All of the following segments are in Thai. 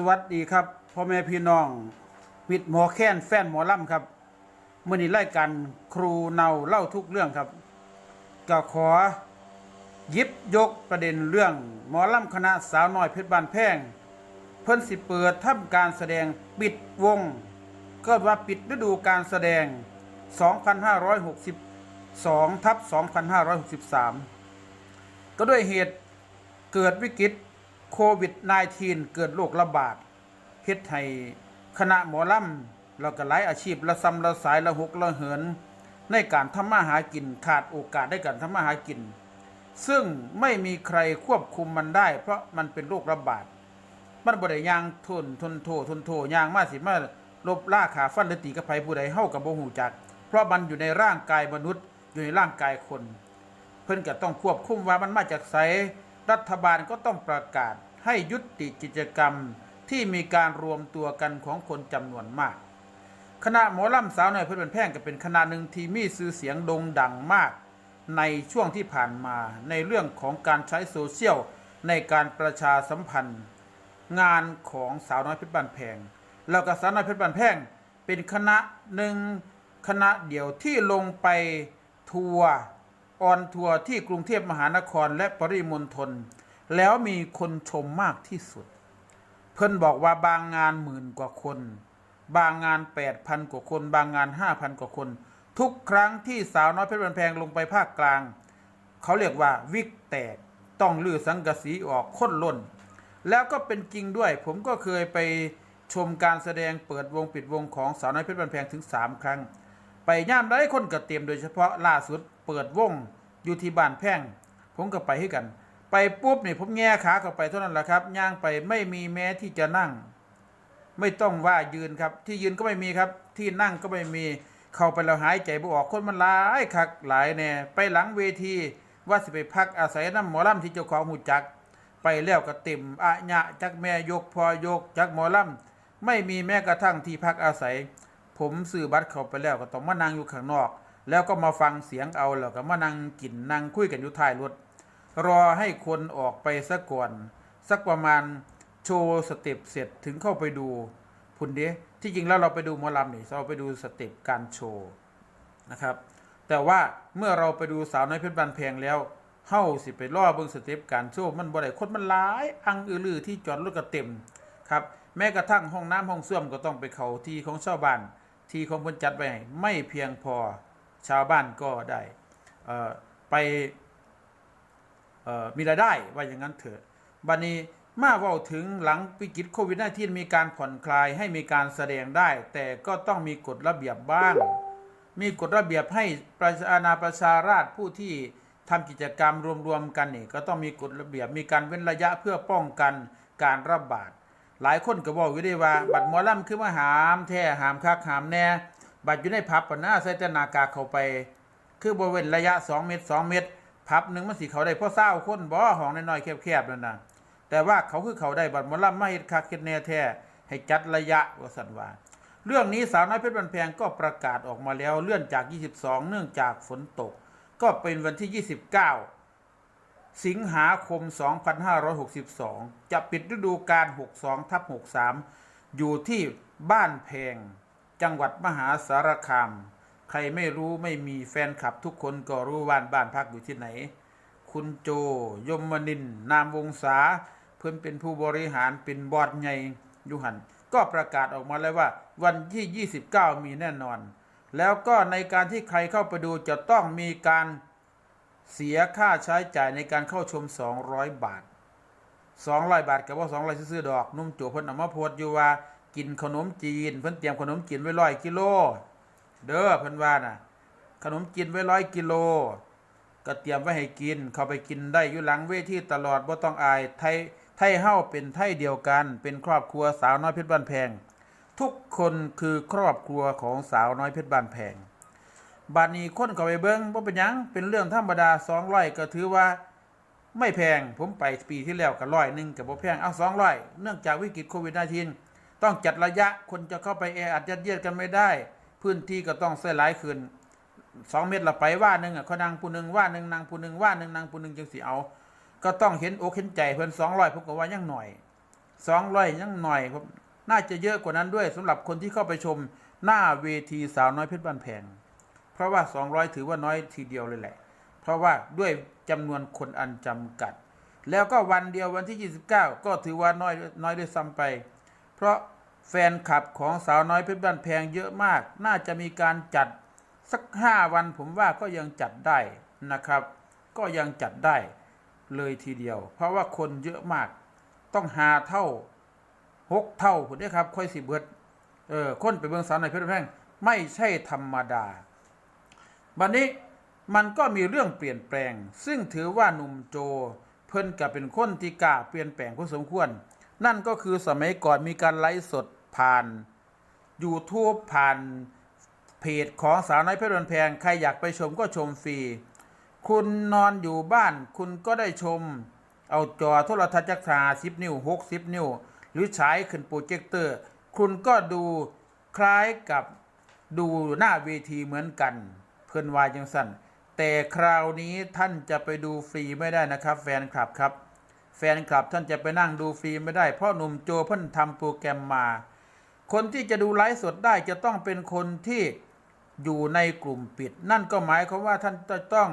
สวัสดีครับพ่อแม่พี่น้องมิดหมอแค้นแฟนหมอลำครับมื่อนี้รายการครูเนาเล่าทุกเรื่องครับก็ขอยิบยกประเด็นเรื่องหมอลำคณะสาวน้อยเพชรบานแพงเพิ่นสิเปิดทำการแสดงปิดวง ก็ว่าปิดฤดูการแสดง 2562ทับ2563 ก็ด้วยเหตุเกิดวิกฤต โควิด -19 เกิดโรคระบาดเฮ็ดให้คณะหมอลำแล้วก็หลายอาชีพละซ้ำละสายละหกละเหิน ในการทำมาหากินขาดโอกาสได้การทำมาหากิน ซึ่งไม่มีใครควบคุมมันได้ เพราะมันเป็นโรคระบาด มันบ่ได้ยางทนทนโททนโทยางมาสิมาลบล่าขาฟันหรือตีกับไผผู้ใดเฮากับบ่ฮู้จัก เพราะมันอยู่ในร่างกายมนุษย์อยู่ในร่างกายคน เพิ่นก็ต้องควบคุมว่ามันมาจากไส รัฐบาลก็ต้องประกาศให้ยุติกิจกรรมที่มีการรวมตัวกันของคนจำนวนมาก คณะหมอลำสาวน้อยเพชรเป็นแพงก็เป็นคณะหนึ่งที่มีชื่อเสียงโด่งดังมาก ในช่วงที่ผ่านมาในเรื่องของการใช้โซเชียลในการประชาสัมพันธ์ งานของสาวน้อยเพชรบ้านแพงแล้วก็สาวน้อยเพชรบ้านแพงเป็นคณะหนึ่งคณะเดียวที่ลงไปทัวร์ ออนทัวร์ที่กรุงเทพมหานครและปริมณฑลแล้วมีคนชมมากที่สุด เพิ่นบอกว่าบางงานหมื่นกว่าคน บางงาน 8,000 กว่าคน บางงาน 5,000 กว่าคน ทุกครั้งที่สาวน้อยเพชรบันแพงลงไปภาคกลาง เขาเรียกว่าวิกแตกต้องลื้อสังกะสีออกค้นล้น แล้วก็เป็นจริงด้วย ผมก็เคยไปชมการแสดงเปิดวงปิดวงของสาวน้อยเพชรบันแพงถึง 3 ครั้ง ไปย่ามได้คนก็เตรียมโดยเฉพาะล่าสุดเปิดวงอยู่ที่บ้านแพงผมก็ไปให้กัน ไปปุ๊บนี่ผมแง่ขาเข้าไปเท่านั้นแหละครับย่างไปไม่มีแม้ที่จะนั่ง ไม่ต้องว่ายืนครับ ที่ยืนก็ไม่มีครับ ที่นั่งก็ไม่มีเข้าไปแล้วหายใจบ่ออกคนมันหลายคักหลายแน่ไปหลังเวทีว่าสิไปพักอาศัยน้ำหมอลำที่เจ้าของหูจัก ไปแล้วก็เต็มอะญะจักแม่ยกพอยกจักหมอลำไม่มีแม้กระทั่งที่พักอาศัย ผมซื้อบัตรเข้าไปแล้วก็ต้องมานั่งอยู่ข้างนอก แล้วก็มาฟังเสียงเอาแล้วก็มานั่งกินนั่งคุยกันอยู่ท้ายรถรอให้คนออกไปซะก่อนสักประมาณโชว์สเต็ปเสร็จถึงเข้าไปดูพุ่นเดะที่จริงแล้วเราไปดูหมอลำนี่เราไปดูสเต็ปการโชว์นะครับ แต่ว่าเมื่อเราไปดูสาวน้อยเพชรบานแพงแล้วเฮาสิไปล่อเบิ่งสเต็ปการโชว์มันบ่ได้คนมันหลาย อังอือลือที่จอดรถก็เต็มครับ แม้กระทั่งห้องน้ำห้องส้วมก็ต้องไปเขาที่ของชาวบ้าน ที่ของเพิ่นจัดไว้ให้ไม่เพียงพอชาวบ้านก็ได้ไปมีรายได้ว่าอย่างนั้นเถอะบัดนี้มาว่าถึงหลังวิกฤตโควิด -19 มีการผ่อนคลายให้มีการแสดงได้ แต่ก็ต้องมีกฎระเบียบบ้าง มีกฎระเบียบให้ประชาอาณาประชาราษฎรผู้ที่ทำกิจกรรมรวมๆกันนี่ก็ต้องมีกฎระเบียบมีการเว้นระยะเพื่อป้องกันการระบาด หลายคนก็บอกอยู่ได้ว่า บัตรหมอลำคือมาหามแท้หามคักหามแน่บัตรอยู่ในผับปะหน้าใส่แต่หนากากเข้าไป คือบริเวณระยะ 2 เมตร 2 เมตร พับหนึ่งมันสิเขาได้เพราะเศร้าคนบ่อห้องน้อยๆแคบๆนั่นนะแต่ว่าเขาคือเขาได้บัตรหมอลำไม่เฮ็ดคักเฮ็ดแน่แท้ให้จัดระยะว่าสันว่าเรื่องนี้สาวน้อยเพชรบันแพงก็ประกาศออกมาแล้วเลื่อนจาก 22 เนื่องจากฝนตก ก็เป็นวันที่ 29 สิงหาคม 2562 จะปิดฤดูกาล 62ทับ63 อยู่ที่บ้านแพง จังหวัดมหาสารคาม ใครไม่รู้ไม่มีแฟนคลับทุกคนก็รู้ว่านบ้านพักอยู่ที่ไหน คุณโจ ยมนิน นามวงศา เพิ่อนเป็นผู้บริหารเป็นบอดใหญ่ยุหัน ก็ประกาศออกมาแล้วว่า วันที่ 29 มีแน่นอน แล้วก็ในการที่ใครเข้าไปดูจะต้องมีการ เสียค่าใช้จ่ายในการเข้าชม 200 บาท 200 บาทกับว่า200ซื้อดอกนุ่มโจเพิ่นเอามาโพสต์อยู่ว่ากินขนมจีนเพิ่นเตรียมขนมจีนไว้ร้อยกิโล เด้อเพิ่นว่าน่ะ ขนมจีนไว้ร้อยกิโลก็เตรียมไว้ให้กิน เข้าไปกินได้อยู่หลังเวทีตลอดบ่ต้องอายไทยไทยเฮาเป็นไทยเดียวกัน เป็นครอบครัวสาวน้อยเพชรบ้านแพง ทุกคนคือครอบครัวของสาวน้อยเพชรบ้านแพง บัดนี้คนเข้าไปเบิ่งบ่เป็นยังเป็นเรื่องธรรมดา200ก็ถือว่าไม่แพงผมไปปีที่แล้วก็ร้อยหนึ่งกับบ่แพงเอา200เนื่องจากวิกฤตโควิด -19 ต้องจัดระยะคนจะเข้าไปแออัดยัดเยียดกันไม่ได้ พื้นที่ก็ต้องใส่หลายขึ้นสองเมตรละไปว่าหนึ่งอะเขานางผู้หนึ่งว่าหนึ่งนางผู้หนึ่งว่าหนึ่งนางผู้หนึ่งจังสิเอา ก็ต้องเห็นอกเห็นใจเพิ่นสองร้อยผมก็ว่ายังหน่อยสองร้อยยังหน่อยครับน่าจะเยอะกว่านั้นด้วยสำหรับคนที่เข้าไปชมหน้าเวทีสาวน้อยเพชรบ้านแพง เพราะว่า 200 ถือว่าน้อยทีเดียวเลยแหละ เพราะว่าด้วยจำนวนคนอันจำกัด แล้วก็วันเดียววันที่ 29 ก็ถือว่าน้อยน้อยด้วยซ้ำไป เพราะแฟนคลับของสาวน้อยเพชรบ้านแพงเยอะมาก น่าจะมีการจัดสัก 5 วันผมว่าก็ยังจัดได้นะครับ ก็ยังจัดได้เลยทีเดียว เพราะว่าคนเยอะมาก ต้องหาเท่าหกเท่าผมได้ครับ ค่อยสิเบิดเออคนไปเบืองสาวน้อยเพชรบ้านแพงไม่ใช่ธรรมดา วันนี้มันก็มีเรื่องเปลี่ยนแปลง ซึ่งถือว่าหนุ่มโจ เพิ่นกับเป็นคนที่กล้าเปลี่ยนแปลงพอสมควร นั่นก็คือสมัยก่อนมีการไลฟ์สดผ่าน YouTube ผ่านเพจของสาวน้อยเพชรบันแพง ใครอยากไปชมก็ชมฟรี คุณนอนอยู่บ้านคุณก็ได้ชม เอาจอโทรทัศน์จักราสิบนิ้วหกสิบนิ้ว หรือฉายขึ้นโปรเจคเตอร์ คุณก็ดูคล้ายกับดูหน้าเวทีเหมือนกัน เพื่อนวายจังสั่นแต่คราวนี้ท่านจะไปดูฟรีไม่ได้นะครับ แฟนคลับครับ แฟนคลับท่านจะไปนั่งดูฟรีไม่ได้ เพราะหนุ่มโจเพิ่นทำโปรแกรมมา คนที่จะดูไลฟ์สดได้จะต้องเป็นคนที่อยู่ในกลุ่มปิด นั่นก็หมายความว่าท่านจะต้อง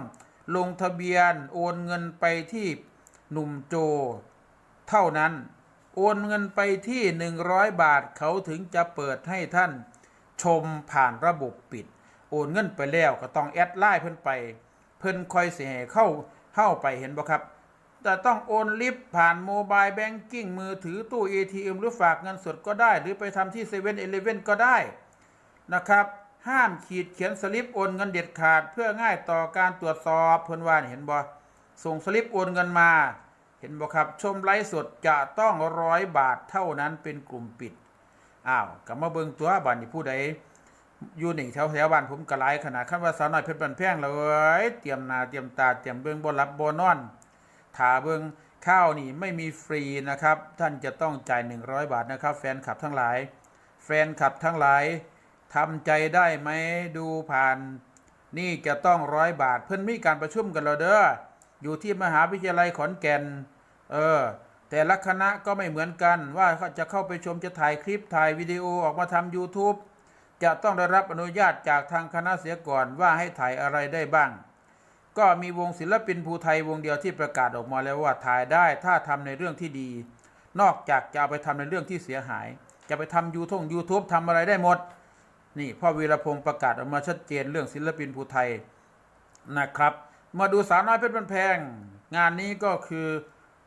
ลงทะเบียนโอนเงินไปที่หนุ่มโจ เท่านั้น โอนเงินไปที่ 100 บาทเขาถึงจะเปิดให้ท่านชมผ่านระบบปิด โอนเงินไปแล้วก็ต้องแอดไลน์เพิ่นไป เพิ่นคอยเสียเข้าเข้าไปเห็นบ่ครับแต่ต้องโอนลิฟต์ผ่านโมบายแบงกิ้งมือถือตู้ ATM หรือฝากเงินสดก็ได้ หรือไปทำที่เซเว่นเอเลเว่นก็ได้นะครับห้ามขีดเขียนสลิปโอนเงินเด็ดขาด เพื่อง่ายต่อการตรวจสอบเพิ่นว่านเห็นบ่ส่งสลิปโอนเงินมา เห็นบ่ครับชมไลฟ์สดจะต้องร้อยบาทเท่านั้นเป็นกลุ่มปิดอ้าวกลับมาเบิงตัวบ้านนี่ผู้ใด อยู่นี่งแถวแถวบ้านผมกระไรขนาดขั้นว่าสาวน้อยเพชรบันแพงเลยเตรียมนาเตรียมตาเตรียมเบิ่งบ่รับบ่นอนถาเบิ่งข้าวนี่ไม่มีฟรีนะครับ ท่านจะต้องจ่าย 100 บาทนะครับ แฟนคลับทั้งหลาย แฟนคลับทั้งหลายทำใจได้ไหมดูผ่าน นี่จะต้องร้อยบาท เพิ่อนมีการประชุมกันแล้วเด้ออยู่ที่มหาวิทยาลัยขอนแก่น เออ แต่ละคณะก็ไม่เหมือนกันว่าเขาจะเข้าไปชมจะถ่ายคลิปถ่ายวิดีโอออกมาทำ YouTube จะต้องได้รับอนุญาตจากทางคณะเสียก่อนว่าให้ถ่ายอะไรได้บ้าง ก็มีวงศิลปินภูไทยวงเดียวที่ประกาศออกมาแล้วว่าถ่ายได้ถ้าทำในเรื่องที่ดี นอกจากจะเอาไปทำในเรื่องที่เสียหาย จะไปทำยูทงยูทูบทำอะไรได้หมด นี่พ่อวีรพงศ์ประกาศออกมาชัดเจนเรื่องศิลปินภูไทยนะครับ มาดูสาวน้อยเพชรบันแพง งานนี้ก็คือ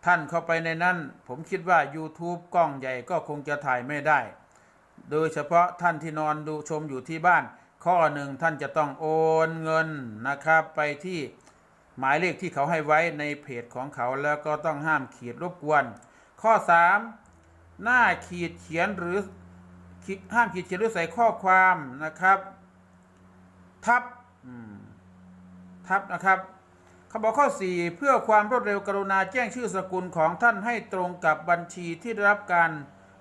ท่านเข้าไปในนั้น ผมคิดว่า YouTube กล้องใหญ่ก็คงจะถ่ายไม่ได้ โดยเฉพาะท่านที่นอนดูชมอยู่ที่บ้าน ข้อหนึ่งท่านจะต้องโอนเงินนะครับ ไปที่หมายเลขที่เขาให้ไว้ในเพจของเขาแล้วก็ต้องห้ามขีดรบกวน ข้อ 3 หน้าขีดเขียนหรือห้ามขีดเขียนหรือใส่ข้อความนะครับ ทับทับนะครับเขาบอกข้อ 4 เพื่อความรวดเร็วกรุณาแจ้งชื่อสกุลของท่านให้ตรงกับบัญชีที่ได้รับการ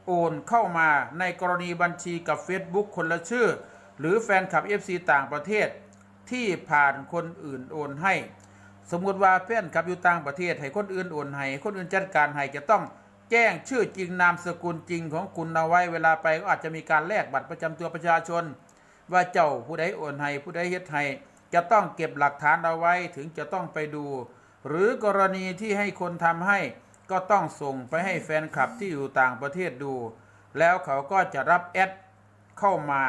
โอนเข้ามาในกรณีบัญชีกับ Facebook คนละชื่อ หรือแฟนคลับ FC ต่างประเทศ ที่ผ่านคนอื่นโอนให้ สมมติว่าแฟนคลับอยู่ต่างประเทศให้คนอื่นโอนให้คนอื่นจัดการให้จะต้องแจ้งชื่อจริงนามสกุลจริงของคุณเอาไว้เวลาไปก็อาจจะมีการแลกบัตรประจำตัวประชาชน ว่าเจ้าผู้ใดโอนให้ผู้ใดเฮ็ดให้จะต้องเก็บหลักฐานเอาไว้ถึงจะต้องไปดู หรือกรณีที่ให้คนทำให้ ก็ต้องส่งไปให้แฟนคลับที่อยู่ต่างประเทศดู แล้วเขาก็จะรับแอดเข้ามา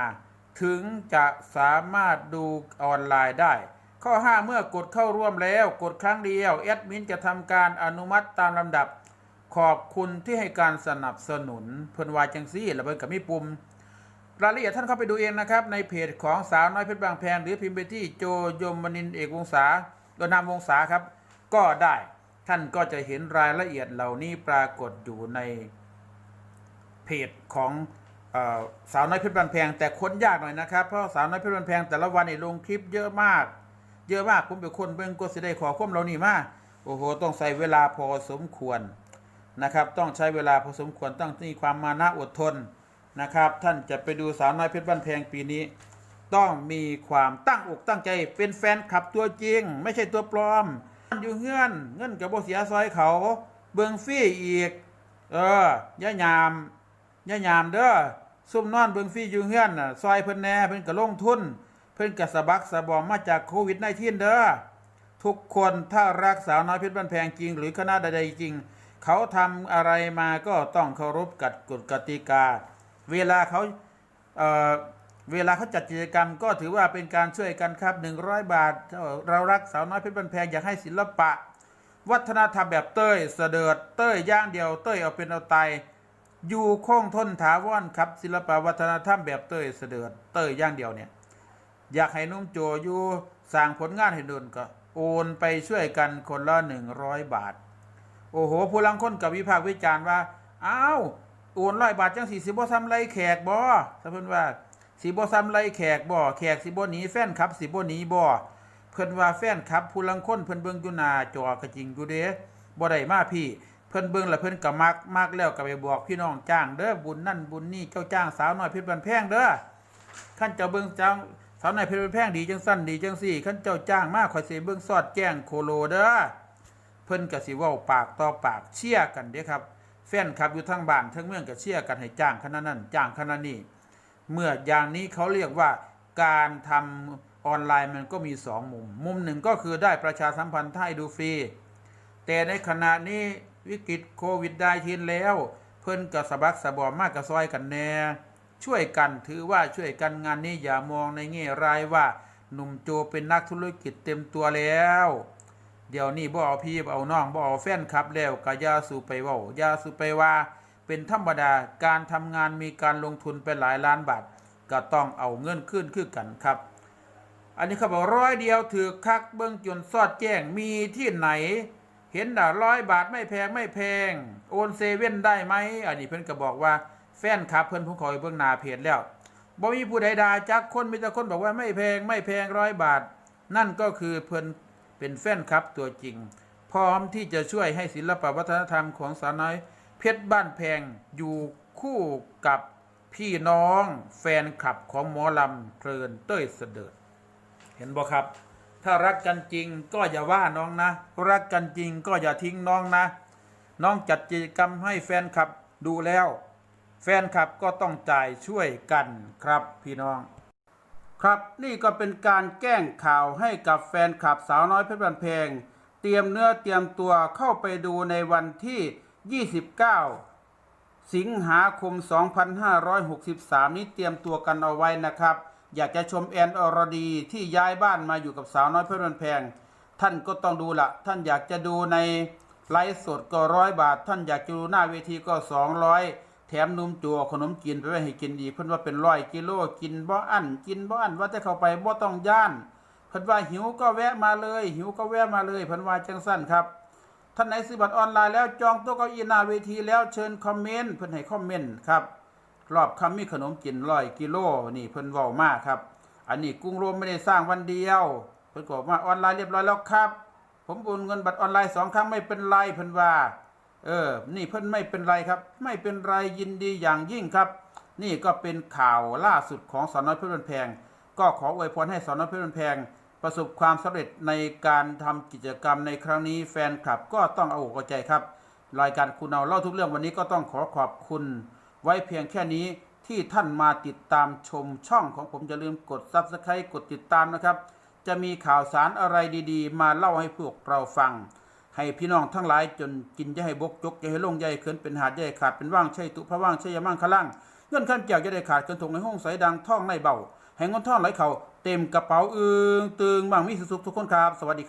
ถึงจะสามารถดูออนไลน์ได้ ข้อ 5 เมื่อกดเข้าร่วมแล้วกดครั้งเดียวแอดมินจะทำการอนุมัติตามลำดับ ขอบคุณที่ให้การสนับสนุน เพิ่นวายจังซี่แล้วเพิ่นก็มีปุ่มรายละเอียดท่านเข้าไปดูเองนะครับ ในเพจของสาวน้อยเพชรบางแพงหรือพิมพ์ไปที่โจยมนินเอกวงศาโดยนามวงศาครับ ก็ได้ ท่านก็จะเห็นรายละเอียดเหล่านี้ปรากฏอยู่ในเพจของอสาวน้อยเพชรบางแพงแต่ค้นยากหน่อยนะครับ เพราะสาวน้อยเพชรบางแพงแต่ละวันนี่ลงคลิปเยอะมาก เยอะมากผมเป็นคนเบิ่งก็สิได้ขอความเรานี่มาโอ้โหต้องใช้เวลาพอสมควรนะครับ ต้องใช้เวลาพอสมควรต้องมีความมานะอดทนนะครับ ท่านจะไปดูสาวน้อยเพชรบ้านแพงปีนี้ ต้องมีความตั้งอกตั้งใจเป็นแฟนคลับตัวจริง ไม่ใช่ตัวปลอม อยู่เงื่อน เงื่อนกับโบเสียซอยเขา เบิงฟรี่อีก เออย่ายามย่ายามเด้อซุ่มนอนเบิ่งฟรีอยู่เฮือนน่ะซอยเพิ่นแหน่เพิ่นก็ลงทุน เพิ่นก็สะบักสะบอมมาจากโควิด 19 เด้อทุกคนถ้ารักสาวน้อยเพชรบ้านแพงจริง หรือคณะใดๆจริง เขาทำอะไรมาก็ต้องเคารพกฎกฎกติกา เวลาเขาเอ่อ เวลาเขาจัดกิจกรรมก็ถือว่าเป็นการช่วยกันครับ 100 บาท เรารักสาวน้อยเพชรบ้านแพงอยากให้ศิลปะ วัฒนธรรมแบบเต้ยเสดิร์ดเต้ยย่างเดียวเต้ยเอาเป็นเอาตายอยู่คงทนถาวรครับ ศิลปะวัฒนธรรมแบบเต้ยเสดิร์ดเต้ยย่างเดียวเนี่ยอยากให้นุ่มโจอยู่สร้างผลงานให้ดนก็โอนไปช่วยกันคนละหนึ่งร้อยบาท โอ้โหผู้ลังคนกับวิพากษ์วิจารณ์ว่าอ้าวโอนร้อยบาทจังสี่สิบ่ซ้ำไรแขกบ่ถ้าเพิ่นว่า สิบ่ซ้ำไรแขกบ่แขกสิบ่หนีแฟนครับสิบ่หนีบ่เพิ่นว่าแฟนครับผู้ลังคนเพิ่นเบิ่งอยู่หน้าจอก็จริงอยู่เด้บ่ได้มาพี่ เพิ่นเบิ่งแล้วเพิ่นก็มักมักแล้วก็ไปบอกพี่น้องจ้างเด้อบุญนั่นบุญนี่เจ้าจ้างสาวน้อยเพชรบันแพงเด้อขั้นเจ้าเบิ่งจ้างสาวน้อยเพชรบันแพงดีจังสั้นดีจังสี่ขั้นเจ้าจ้างมากข่อยสิเบิ่งสอดแจ้งโคโลเด้อเพิ่นก็สิเว้าปากต่อปากเชียกันเด้ครับ แฟนคลับอยู่ทางบ้านทั้งเมืองก็เชียกันให้จ้างขนาดนั้นจ้างขนาดนี้ เมื่ออย่างนี้เขาเรียกว่าการทำออนไลน์มันก็มีสองมุม มุมหนึ่งก็คือได้ประชาสัมพันธ์ให้ดูฟรี แต่ในขณะนี้วิกฤตโควิดได้ทีนแล้ว เพิ่นกับสะบักสะบอมมากกับซอยกันแน่ ช่วยกันถือว่าช่วยกันงานนี้อย่ามองในแง่ร้ายว่าหนุ่มโจเป็นนักธุรกิจเต็มตัวแล้ว เดี๋ยวนี้บ่เอาพี่บ่เอาน้องบ่เอาแฟนคลับแล้วก็ย่าสูไปเว้ายาสูไปว่า เป็นธรรมดาการทำงานมีการลงทุนไปหลายล้านบาท ก็ต้องเอาเงินขึ้นคือกันครับ อันนี้เขาบอกร้อยเดียวถือคักเบิ้องจนซอดแจ้งมีที่ไหน เห็นด่าร้อยบาทไม่แพงไม่แพง โอนเซเว่นได้ไหมอันนี้เพิ่อนก็บอกว่าแฟนคลับเพิ่อนผู้คอยเบื้องนาเพจแล้วบ่มีผู้ใดด่าจักคนมีแต่คนบอกว่าไม่แพงไม่แพงร้อยบาท นั่นก็คือเพิ่อนเป็นแฟนคลับตัวจริง พร้อมที่จะช่วยให้ศิลปวัฒนธรรมของสาวน้อย เพชรบ้านแพงอยู่คู่กับพี่น้องแฟนคลับของหมอลำเพลินเต้ยเสดิร์ดเห็นบ่ครับ ถ้ารักกันจริงก็อย่าว่าน้องนะ รักกันจริงก็อย่าทิ้งน้องนะ น้องจัดกิจกรรมให้แฟนคลับดูแล้ว แฟนคลับก็ต้องจ่ายช่วยกันครับพี่น้อง ครับนี่ก็เป็นการแกล้งข่าวให้กับแฟนคลับสาวน้อยเพชรบันเพงเตรียมเนื้อเตรียมตัวเข้าไปดูในวันที่ 29 สิงหาคม 2563 นี้เตรียมตัวกันเอาไว้นะครับ อยากจะชมแอนอรดีที่ย้ายบ้านมาอยู่กับสาวน้อยเพชรบันแพง ท่านก็ต้องดูละท่านอยากจะดูในไลฟ์สดก็ร้อยบาท ท่านอยากจะดูหน้าเวทีก็ 200 แถมนมจัวขนมจีนไปไว้ให้กินอีเพิ่อนว่าเป็นร้อยกิโลกินบ่อั้นกินบ่อั้นว่าจะเข้าไปบ่ต้องย่านเพิ่อนว่าหิวก็แวะมาเลย หิวก็แวะมาเลยเพิ่อนว่าจังสั้นครับ ท่านไหนซื้อบัตรออนไลน์แล้วจองโต๊ะเก้าอี้หน้าเวทีแล้วเชิญคอมเมนต์เพิ่อนให้คอมเมนต์ครับรอบคำมีขนมกินร้อยกิโลนี่เพิ่นเว้ามากครับ อันนี้กรุงโรมไม่ได้สร้างวันเดียว เพิ่นบอกว่าออนไลน์เรียบร้อยแล้วครับ ผมโอนเงินบัตรออนไลน์สองครั้งไม่เป็นไรเพิ่นว่า เออ นี่เพิ่นไม่เป็นไรครับ ไม่เป็นไรยินดีอย่างยิ่งครับ นี่ก็เป็นข่าวล่าสุดของสอนน้อยเพชรบันแพง ก็ขออวยพรให้สอนน้อยเพชรบันแพง ประสบความสำเร็จในการทำกิจกรรมในครั้งนี้แฟนคลับก็ต้องเอาอกเอาใจครับ รายการคุณเอาเล่าทุกเรื่องวันนี้ก็ต้องขอขอบคุณ ไว้เพียงแค่นี้ที่ท่านมาติดตามชมช่องของผมอย่าลืมกด Subscribe กดติดตามนะครับ จะมีข่าวสารอะไรดีๆ มาเล่าให้พวกเราฟัง ให้พี่น้องทั้งหลายจนกินจะให้บกจกจะให้ลงใหญ่เขินเป็นหาดใหญ่ขาดเป็นว่างใช่ตุพระว่างใช่ยามั่งขล่างเงื่อนขั้นเกี่ยวจะได้ขาดเกินถงในห้องใสดังท่องในเบาให้เงินท่องไหลเข่า เต็มกระเป๋าอึงตึงบางมีสุขทุกคนครับ สวัสดีครับ